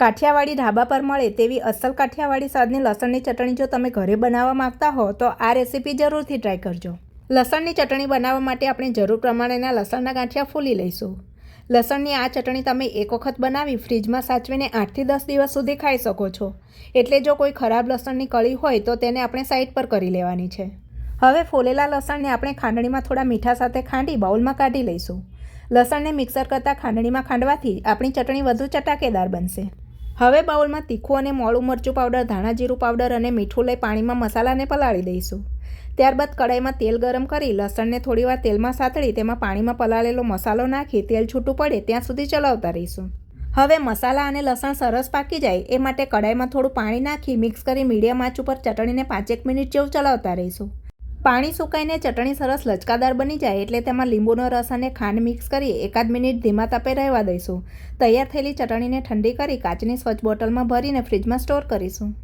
કાઠિયાવાડી ઢાબા પર મળે તેવી અસલ કાઠિયાવાડી સ્વાદની લસણની ચટણી જો તમે ઘરે બનાવવા માંગતા હો, તો આ રેસીપી જરૂરથી ટ્રાય કરજો. લસણની ચટણી બનાવવા માટે આપણે જરૂર પ્રમાણેના લસણના ગાંઠિયા ફૂલી લઈશું. લસણની આ ચટણી તમે એક વખત બનાવી ફ્રીજમાં સાચવીને આઠથી દસ દિવસ સુધી ખાઈ શકો છો. એટલે જો કોઈ ખરાબ લસણની કળી હોય, તો તેને આપણે સાઈડ પર કરી લેવાની છે. હવે ફોલેલા લસણને આપણે ખાંડણીમાં થોડા મીઠા સાથે ખાંડી બાઉલમાં કાઢી લઈશું. લસણને મિક્સર કરતાં ખાંડણીમાં ખાંડવાથી આપણી ચટણી વધુ ચટાકેદાર બનશે. હવે બાઉલમાં તીખું અને મોળું મરચું પાવડર ધાણા જીરું પાવડર અને મીઠું લઈ પાણીમાં મસાલાને પલાળી દઈશું. ત્યારબાદ કડાઈમાં તેલ ગરમ કરી લસણને થોડીવાર તેલમાં સાતળી તેમાં પાણીમાં પલાળેલો મસાલો નાખી, તેલ છૂટું પડે ત્યાં સુધી ચલાવતા રહીશું. હવે મસાલા અને લસણ સરસ પાકી જાય, એ માટે કડાઈમાં થોડું પાણી નાખી, મિક્સ કરી મીડિયમ આંચ ઉપર ચટણીને પાંચેક મિનિટ જેવું ચલાવતા રહીશું. પાણી સુકાઈને ચટણી સરસ લચકાદાર બની જાય એટલે તેમાં લીંબુનો રસ અને ખાંડ મિક્સ કરી એકાદ મિનિટ ધીમા તાપે રહેવા દઈશું. તૈયાર થયેલી ચટણીને ઠંડી કરી કાચની સ્વચ્છ બોટલમાં ભરીને ફ્રીજમાં સ્ટોર કરીશું.